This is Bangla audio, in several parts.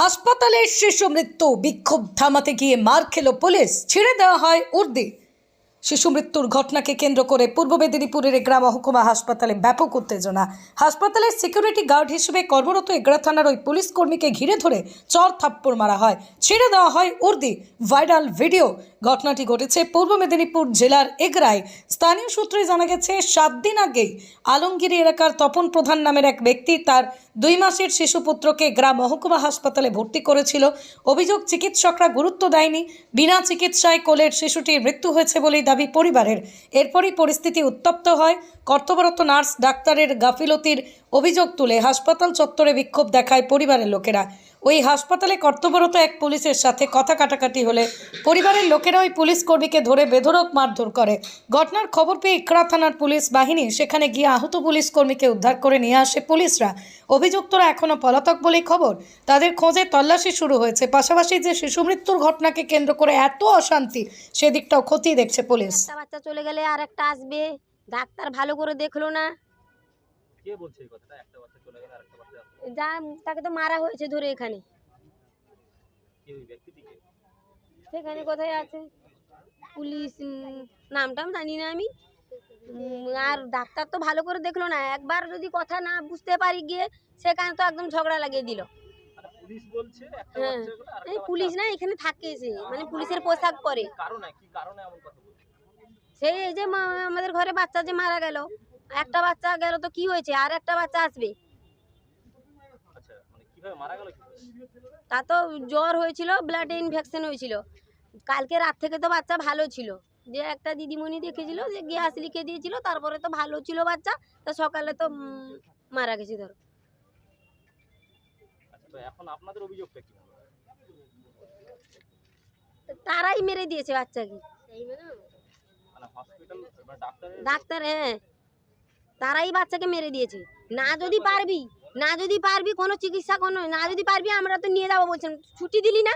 হাসপাতালে শিশু মৃত্যু, বিক্ষোভ থামাতে গিয়ে মার খেল পুলিশ, ছেড়ে দেওয়া হয় উর্দি। শিশু মৃত্যুর ঘটনাকে কেন্দ্র করে পূর্ব মেদিনীপুরের এগ্রা মহকুমা হাসপাতালে ব্যাপক উত্তেজনা। হাসপাতালের সিকিউরিটি গার্ড হিসেবে কর্মরত এগ্রা থানার ওই পুলিশ কর্মীকে ঘিরে ধরে চর থাপ্পড় মারা হয়। ছেড়ে দেওয়া হয় উর্দি। ভাইরাল ভিডিও ঘটনাটি ঘটেছে পূর্ব মেদিনীপুর জেলার এগরায়। স্থানীয় সূত্রে জানা গেছে, সাত দিন আগেই আলমগিরি এলাকার তপন প্রধান নামের এক ব্যক্তি তার দুই মাসের শিশুপুত্রকে গ্রাম মহকুমা হাসপাতালে ভর্তি করেছিল। অভিযোগ, চিকিৎসকরা গুরুত্ব দেয়নি। বিনা চিকিৎসায় কোলের শিশুটির মৃত্যু হয়েছে বলেই দাবি পরিবারের। এরপরই পরিস্থিতি উত্তপ্ত হয়। কর্তব্যরত নার্স, ডাক্তারের গাফিলতির অভিযোগ তুলে হাসপাতাল চত্বরে বিক্ষোভ দেখায় পরিবারের লোকেরা। ওই হাসপাতালে কর্তব্যরত এক পুলিশের সাথে কথা কাটাকাটি হলে পরিবারের লোকেরা ওই পুলিশ কর্মীকে ধরে বেধড়ক মারধর করে। ঘটনার খবর পেয়ে ইকরা থানার পুলিশ বাহিনী সেখানে গিয়ে আহত পুলিশ কর্মীকে উদ্ধার করে নিয়ে আসে পুলিশরা। অভিযুক্তরা এখনও পলাতক বলেই খবর। তাদের খোঁজে তল্লাশি শুরু হয়েছে। পাশাপাশি যে শিশু মৃত্যুর ঘটনাকে কেন্দ্র করে এত অশান্তি সেদিকটাও খতিয়ে দেখছে পুলিশ। বাচ্চা চলে গেলে আর একটা আসবে। ডাক্তার ভালো করে দেখল না। কে বলছে এই কথাটা? একটা বাচ্চা চলে গেলে আসবে? যা তাকে তো মারা হয়েছে ধরে এখানে। সেখানে কোথায় আছে? পুলিশ নামটাম জানি না আমি। আর ডাক্তার তো ভালো করে দেখল না। একবার যদি কথা না বুঝতে পারি গিয়ে সেখানে তো একদম ঝগড়া লাগিয়ে দিল। হ্যাঁ। পুলিশ না এখানে থাকে সে। মানে পুলিশের পোশাক পরে। সেই এই যে আমাদের ঘরে বাচ্চা যে মারা গেল একটা বাচ্চা গেল তো কি হয়েছে? আর একটা বাচ্চা আসবে আচ্ছা মানে কীভাবে মারা গেল কীভাবে তা তো জ্বর হয়েছিল ব্লাড ইনফেকশন হয়েছিল। কালকে রাত থেকে তো বাচ্চা ভালো ছিল। যে একটা দিদিমণি দেখেছিল যে গ্যাস লিখে দিয়েছিল তারপরে তো ভালো ছিল বাচ্চা তা সকালে তো মারা গেছে ধরো। আচ্ছা এখন আপনাদের অভিযোগটা কি? তারাই মেরে দিয়েছে বাচ্চাকে। মানে ডাক্তার হ্যাঁ। তারাই বাচ্চাকে মেরে দিয়েছে। না যদি পারবি না যদি পারবি কোনো চিকিৎসা কোনো না যদি পারবি আমরা তো নিয়ে যাব বলছিলাম। ছুটি দিলি না?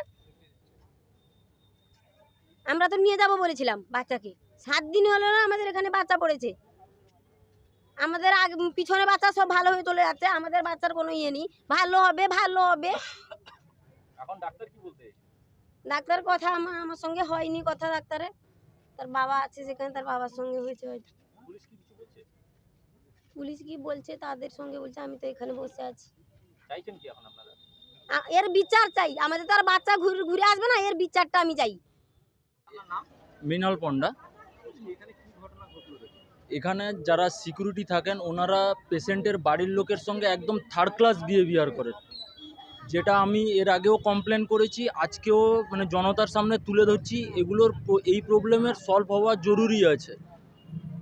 আমরা তো নিয়ে যাব বলেছিলাম বাচ্চাকে। সাত দিন হলো না আমাদের এখানে বাচ্চা পড়েছে। আমাদের আগে পিছনে বাচ্চা সব ভালো হয়ে চলে যাচ্ছে আমাদের বাচ্চার কোনো ইয়ে নেই। ভালো হবে ভালো হবে। ডাক্তার কথা আমার আমার সঙ্গে হয়নি কথা ডাক্তারে তার বাবা আছে সেখানে তার বাবার সঙ্গে হয়েছে হয়তো। পুলিশ কি বলছে তাদের সঙ্গে বলছে আমি তো এখানে বসে আছি। চাইছেন কি এখন আপনারা? এর বিচার চাই। আমাদের তো আর বাচ্চা ঘুরে ঘুরে আসবে না এর বিচারটা আমি চাই। আপনার নাম? মৃণাল পণ্ডা। এখানে কি ঘটনা ঘটলো এখানে যারা সিকিউরিটি থাকেন ওনারা পেশেন্টের বাড়ির লোকের সঙ্গে একদম থার্ড ক্লাস বিহেভিয়ার করেন যেটা আমি এর আগেও কমপ্লেন করেছি আজকেও মানে জনতার সামনে তুলে ধরছি। এগুলোর এই প্রবলেমের সলভ হওয়া জরুরি আছে।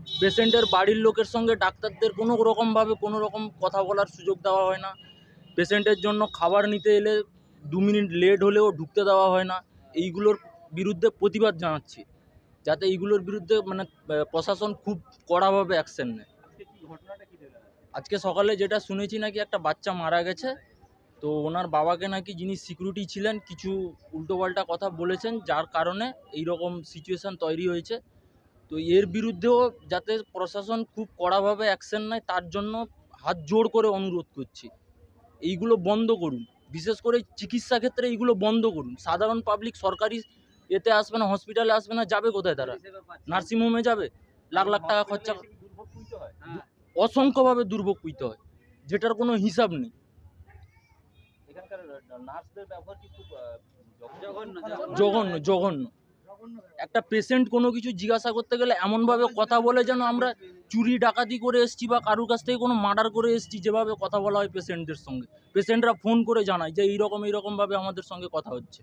পেশেন্টের বাড়ির লোকের সঙ্গে ডাক্তারদের কোনো রকমভাবে কোনো রকম কথা বলার সুযোগ দেওয়া হয় না। পেশেন্টের জন্য খাবার নিতে এলে দু মিনিট লেট হলেও ঢুকতে দেওয়া হয় না। এইগুলোর বিরুদ্ধে প্রতিবাদ জানাচ্ছি। যাতে এইগুলোর বিরুদ্ধে মানে প্রশাসন খুব কড়াভাবে অ্যাকশন নেয়। আজকে সকালে যেটা শুনেছি নাকি একটা বাচ্চা মারা গেছে। তো ওনার বাবাকে নাকি যিনি সিকিউরিটি ছিলেন কিছু উল্টোপাল্টা কথা বলেছেন যার কারণে এই রকম সিচুয়েশান তৈরি হয়েছে। তো এর বিরুদ্ধেও যাতে প্রশাসন খুব কড়াভাবে অ্যাকশন নেয় তার জন্য হাত জোড় করে অনুরোধ করছি। এইগুলো বন্ধ করুন। বিশেষ করে চিকিৎসা ক্ষেত্রে এইগুলো বন্ধ করুন। সাধারণ পাবলিক সরকারি এতে আসবে না হসপিটালে আসবে না যাবে কোথায় তারা? নার্সিংহোমে যাবে। লাখ লাখ টাকা খরচা হয়। অসংখ্যভাবে দুর্ভোগ পুইতে হয়। যেটার কোনো হিসাব নেই। এখানকার নার্সদের ব্যবহার কি খুব আহ, জঘন্য। জঘন্য জঘন্য। একটা পেশেন্ট কোনো কিছু জিজ্ঞাসা করতে গেলে এমনভাবে কথা বলে যেন আমরা চুরি, ডাকাতি করে এসছি বা কারুর কাছ থেকে কোনো মার্ডার করে এসছি যেভাবে কথা বলা হয় পেশেন্টদের সঙ্গে। পেশেন্টরা ফোন করে জানায় যে এইরকম, এইরকমভাবে আমাদের সঙ্গে কথা হচ্ছে।